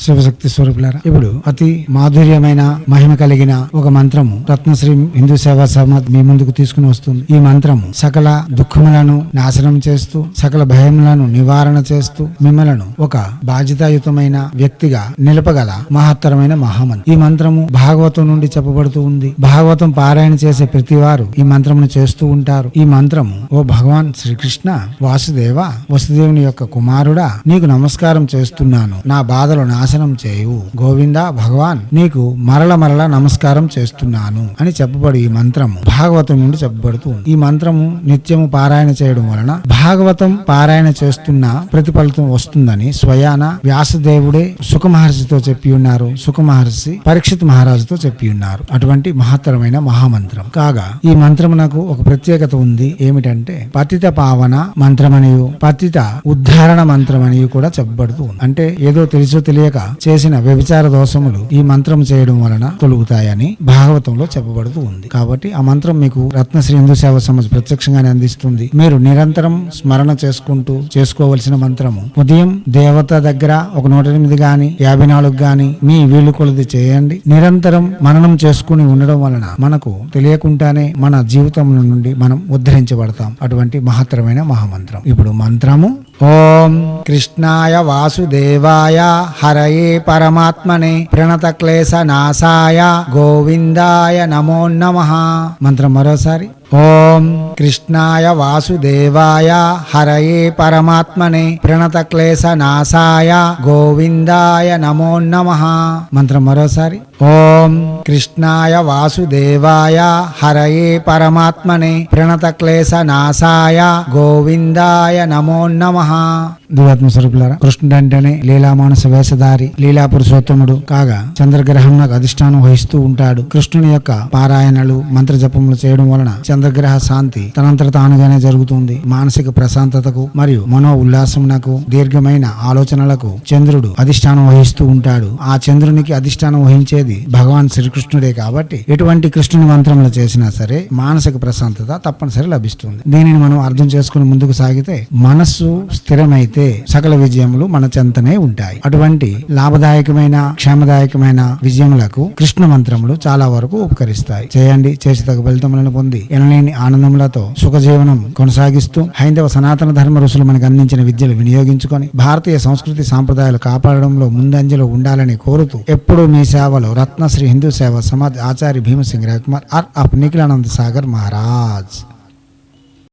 శివశక్తి స్వరూపులారా. ఇప్పుడు అతి మాధుర్యమైన మహిమ కలిగిన ఒక మంత్రము రత్నశ్రీ హిందూ సేవా సమాజ్ మీ ముందుకు తీసుకుని వస్తుంది. ఈ మంత్రము సకల దుఃఖములను నాశనం చేస్తూ సకల భయములను నివారణ చేస్తూ మిమ్మలను ఒక బాధ్యతాయుతమైన వ్యక్తిగా నిలపగల మహత్తరమైన మహామంత్రం ఈ మంత్రము భాగవతం నుండి చెప్పబడుతూ ఉంది. భాగవతం పారాయణ చేసే ప్రతి వారు ఈ మంత్రమును చేస్తూ ఉంటారు. ఈ మంత్రము ఓ భగవాన్ శ్రీకృష్ణ వాసుదేవ వసుదేవుని యొక్క కుమారుడా నీకు నమస్కారం చేస్తున్నాను. నా బాధలు నా నాశనం చేయు గోవింద భగవాన్ నీకు మరల మరల నమస్కారం చేస్తున్నాను అని చెప్పబడి ఈ మంత్రము. భాగవతం నుండి చెప్పబడుతూ ఈ మంత్రము నిత్యము పారాయణ చేయడం వలన భాగవతం పారాయణ చేస్తున్న ప్రతిఫలితం వస్తుందని స్వయాన వ్యాసదేవుడే సుఖ మహర్షితో చెప్పి ఉన్నారు. సుఖ మహర్షి పరీక్షిత్ మహారాజుతో చెప్పి ఉన్నారు. అటువంటి మహత్తరమైన మహామంత్రం. కాగా ఈ మంత్రమునకు ఒక ప్రత్యేకత ఉంది. ఏమిటంటే పతిత పావన మంత్రమనియు పతిత ఉద్ధారణ మంత్రమనియు కూడా చెప్పబడుతూ అంటే ఏదో తెలుసో తెలియక చేసిన వ్యభిచార దోషములు ఈ మంత్రం చేయడం వలన తొలుగుతాయని భాగవతంలో చెప్పబడుతూ ఉంది. కాబట్టి ఆ మంత్రం మీకు రత్నశ్రీ హిందూ సేవ సమాజ్ ప్రత్యక్షంగానే అందిస్తుంది. మీరు నిరంతరం స్మరణ చేసుకుంటూ చేసుకోవలసిన మంత్రము. ఉదయం దేవత దగ్గర ఒక నూట ఎనిమిది గాని యాభై నాలుగు గాని మీ వీలు కొలది చేయండి. నిరంతరం మననం చేసుకుని ఉండడం వలన మనకు తెలియకుండానే మన జీవితం నుండి మనం ఉద్ధరించబడతాం. అటువంటి మహత్తరమైన మహామంత్రం. ఇప్పుడు మంత్రము ఓం కృష్ణాయ వాసుదేవాయ హరయే పరమాత్మనే ప్రణత క్లేశ నాశాయ గోవిందాయ నమో నమ. మంత్రం మరోసారి. ఓం కృష్ణాయ వాసుదేవాయ హరయే పరమాత్మనే ప్రణత క్లేశ నాశాయ గోవిందాయ నమో నమ. మంత్రం మరోసారి. ఓం కృష్ణాయ వాసుదేవాయ హరయే పరమాత్మనే ప్రణత క్లేశ నాశాయ గోవిందాయ నమో నమ. దివాత్మ స్వరూపులారా కృష్ణుడు అంటేనే లీలామానస వేషధారి లీలా పురుషోత్తముడు కాగా చంద్రగ్రహం నాకు అధిష్టానం వహిస్తూ ఉంటాడు. కృష్ణుని యొక్క పారాయణలు మంత్ర జపములు చేయడం వలన చంద్రగ్రహ శాంతి తనంతట తానుగానే జరుగుతుంది. మానసిక ప్రశాంతతకు మరియు మనో ఉల్లాసమునకు దీర్ఘమైన ఆలోచనలకు చంద్రుడు అధిష్టానం వహిస్తూ ఉంటాడు. ఆ చంద్రునికి అధిష్టానం వహించేది భగవాన్ శ్రీకృష్ణుడే కాబట్టి ఎటువంటి కృష్ణుని మంత్రములు చేసినా సరే మానసిక ప్రశాంతత తప్పనిసరి లభిస్తుంది. దీనిని మనం అర్థం చేసుకుని ముందుకు సాగితే మనస్సు స్థిరమైతే సకల విజయములు మన చెంతనే ఉంటాయి. అటువంటి లాభదాయకమైన క్షేమదాయకమైన విజయములకు కృష్ణ మంత్రములు చాలా వరకు ఉపకరిస్తాయి. చేయండి. చేసి తగ్గ ఫలితములను పొంది ఎనలేని ఆనందములతో సుఖజీవనం కొనసాగిస్తూ హైందవ సనాతన ధర్మ ఋషులు మనకు అందించిన విద్యలు వినియోగించుకొని భారతీయ సంస్కృతి సాంప్రదాయాలు కాపాడడంలో ముందంజలో ఉండాలని కోరుతూ ఎప్పుడూ మీ సేవలో రత్నశ్రీ హిందూ సేవ సమాజ్ ఆచార్య భీమసింగ్ రవికుమార్ ఆర్ అప్ నిఖిలానంద సాగర్ మహారాజ్.